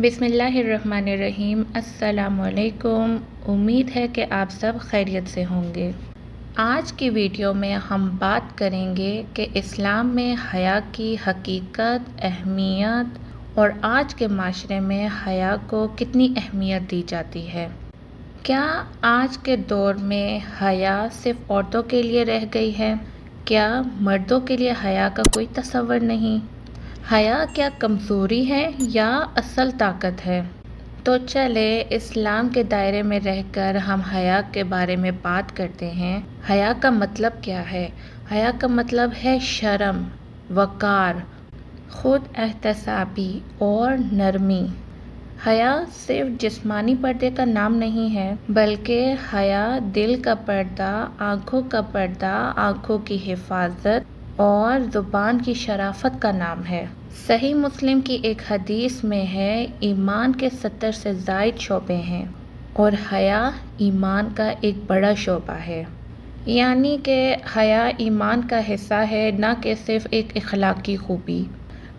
بسم اللہ الرحمن الرحیم۔ السلام علیکم۔ امید ہے کہ آپ سب خیریت سے ہوں گے۔ آج کی ویڈیو میں ہم بات کریں گے کہ اسلام میں حیا کی حقیقت، اہمیت اور آج کے معاشرے میں حیا کو کتنی اہمیت دی جاتی ہے۔ کیا آج کے دور میں حیا صرف عورتوں کے لیے رہ گئی ہے؟ کیا مردوں کے لیے حیا کا کوئی تصور نہیں؟ حیا کیا کمزوری ہے یا اصل طاقت ہے؟ تو چلے، اسلام کے دائرے میں رہ کر ہم حیا کے بارے میں بات کرتے ہیں۔ حیا کا مطلب کیا ہے؟ حیا کا مطلب ہے شرم، وقار، خود احتسابی اور نرمی۔ حیا صرف جسمانی پردے کا نام نہیں ہے، بلکہ حیا دل کا پردہ، آنکھوں کا پردہ، آنکھوں کی حفاظت اور زبان کی شرافت کا نام ہے۔ صحیح مسلم کی ایک حدیث میں ہے، ایمان کے ستر سے زائد شعبے ہیں اور حیا ایمان کا ایک بڑا شعبہ ہے۔ یعنی کہ حیا ایمان کا حصہ ہے، نہ کہ صرف ایک اخلاقی خوبی۔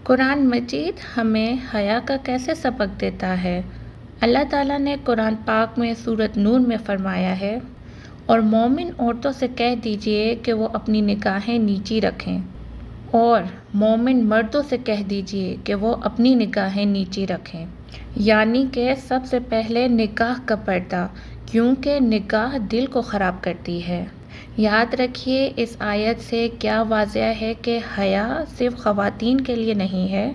قرآن مجید ہمیں حیا کا کیسے سبق دیتا ہے؟ اللہ تعالیٰ نے قرآن پاک میں صورت نور میں فرمایا ہے اور مومن عورتوں سے کہہ دیجیے کہ وہ اپنی نگاہیں نیچی رکھیں۔ اور مومن مردوں سے کہہ دیجیے کہ وہ اپنی نگاہیں نیچی رکھیں۔ یعنی کہ سب سے پہلے نگاہ کا پردہ، کیونکہ نگاہ دل کو خراب کرتی ہے۔ یاد رکھیے اس آیت سے کیا واضح ہے کہ حیا صرف خواتین کے لیے نہیں ہے،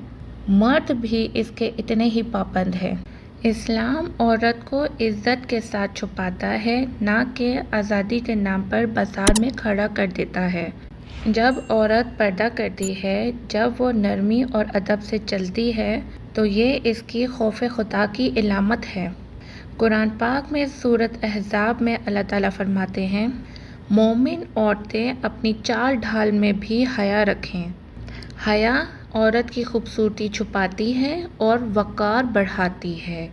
مرد بھی اس کے اتنے ہی پابند ہے اسلام عورت کو عزت کے ساتھ چھپاتا ہے، نہ کہ آزادی کے نام پر بازار میں کھڑا کر دیتا ہے۔ جب عورت پردہ کرتی ہے، جب وہ نرمی اور ادب سے چلتی ہے، تو یہ اس کی خوف خدا کی علامت ہے۔ قرآن پاک میں صورت احزاب میں اللہ تعالیٰ فرماتے ہیں، مومن عورتیں اپنی چال ڈھال میں بھی حیا رکھیں۔ حیا عورت کی خوبصورتی چھپاتی ہے اور وقار بڑھاتی ہے۔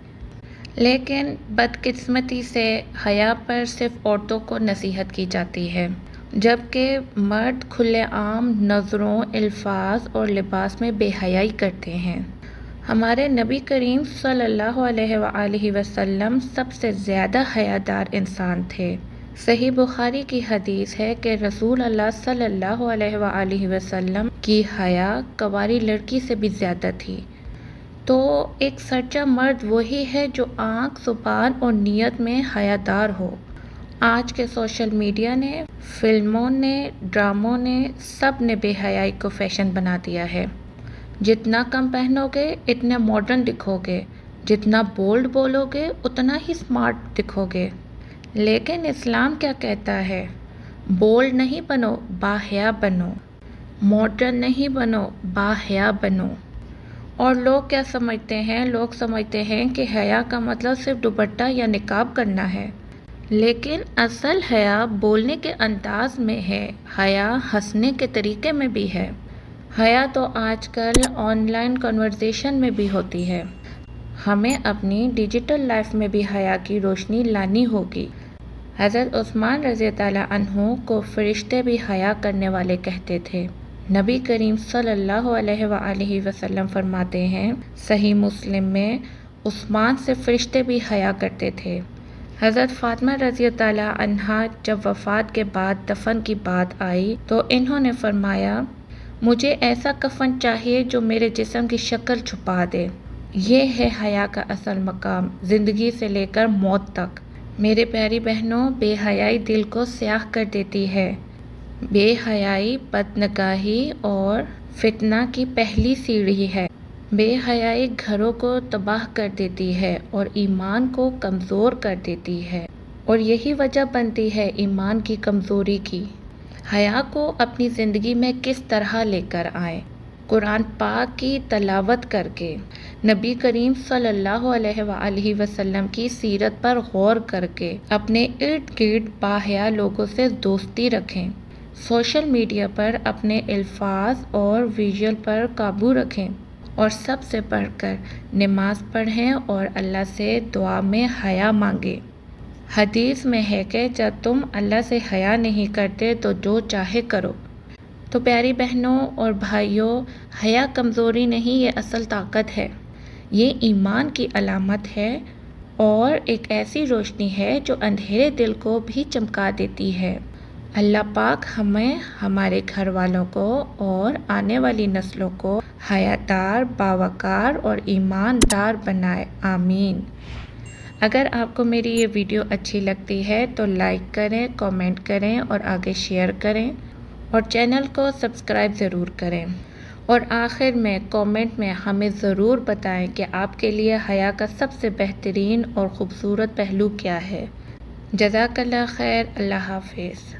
لیکن بدقسمتی سے حیا پر صرف عورتوں کو نصیحت کی جاتی ہے، جبکہ مرد کھلے عام نظروں، الفاظ اور لباس میں بے حیائی کرتے ہیں۔ ہمارے نبی کریم صلی اللہ علیہ وآلہ وسلم سب سے زیادہ حیادار انسان تھے۔ صحیح بخاری کی حدیث ہے کہ رسول اللہ صلی اللہ علیہ وآلہ وسلم کی حیا، کواری لڑکی سے بھی زیادہ تھی۔ تو ایک سچا مرد وہی ہے جو آنکھ، زبان اور نیت میں حیادار ہو۔ آج کے سوشل میڈیا نے، فلموں نے، ڈراموں نے سب نے بے حیائی کو فیشن بنا دیا ہے۔ جتنا کم پہنو گے اتنے ماڈرن دکھو گے جتنا بولڈ بولو گے اتنا ہی سمارٹ دکھو گے لیکن اسلام کیا کہتا ہے؟ بولڈ نہیں بنو، باحیا بنو۔ ماڈرن نہیں بنو، باحیا بنو۔ اور لوگ کیا سمجھتے ہیں؟ لوگ سمجھتے ہیں کہ حیا کا مطلب صرف دوپٹہ یا نکاب کرنا ہے۔ لیکن اصل حیا بولنے کے انداز میں ہے۔ حیا ہنسنے کے طریقے میں بھی ہے۔ حیا تو آج کل آن لائن کنورزیشن میں بھی ہوتی ہے۔ ہمیں اپنی ڈیجیٹل لائف میں بھی حیا کی روشنی لانی ہوگی۔ حضرت عثمان رضی اللہ عنہ کو فرشتے بھی حیا کرنے والے کہتے تھے۔ نبی کریم صلی اللہ علیہ وآلہ وسلم فرماتے ہیں، صحیح مسلم میں عثمان سے فرشتے بھی حیا کرتے تھے۔ حضرت فاطمہ رضی اللہ عنہ جب وفات کے بعد دفن کی بات آئی تو انہوں نے فرمایا، مجھے ایسا کفن چاہیے جو میرے جسم کی شکل چھپا دے۔ یہ ہے حیا کا اصل مقام، زندگی سے لے کر موت تک۔ میرے پیاری بہنوں، بے حیائی دل کو سیاہ کر دیتی ہے۔ بے حیائی بد نگاہی اور فتنہ کی پہلی سیڑھی ہے۔ بے حیائی گھروں کو تباہ کر دیتی ہے اور ایمان کو کمزور کر دیتی ہے۔ اور یہی وجہ بنتی ہے ایمان کی کمزوری کی۔ حیا کو اپنی زندگی میں کس طرح لے کر آئیں؟ قرآن پاک کی تلاوت کر کے۔ نبی کریم صلی اللہ علیہ وآلہ وسلم کی سیرت پر غور کر کے اپنے ارد گرد باحیا لوگوں سے دوستی رکھیں۔ سوشل میڈیا پر اپنے الفاظ اور ویژول پر قابو رکھیں اور سب سے بڑھ کر نماز پڑھیں اور اللہ سے دعا میں حیا مانگیں۔ حدیث میں ہے کہ جب تم اللہ سے حیا نہیں کرتے تو جو چاہے کرو۔ تو پیاری بہنوں اور بھائیوں، حیا کمزوری نہیں، یہ اصل طاقت ہے۔ یہ ایمان کی علامت ہے اور ایک ایسی روشنی ہے جو اندھیرے دل کو بھی چمکا دیتی ہے۔ اللہ پاک ہمیں ہمارے گھر والوں کو اور آنے والی نسلوں کو حیاتار باوقار اور ایماندار بنائے۔ آمین۔ اگر آپ کو میری یہ ویڈیو اچھی لگتی ہے تو لائک کریں کومنٹ کریں اور آگے شیئر کریں اور چینل کو سبسکرائب ضرور کریں۔ اور آخر میں کومنٹ میں ہمیں ضرور بتائیں کہ آپ کے لیے حیا کا سب سے بہترین اور خوبصورت پہلو کیا ہے۔ جزاک اللہ خیر، اللہ حافظ۔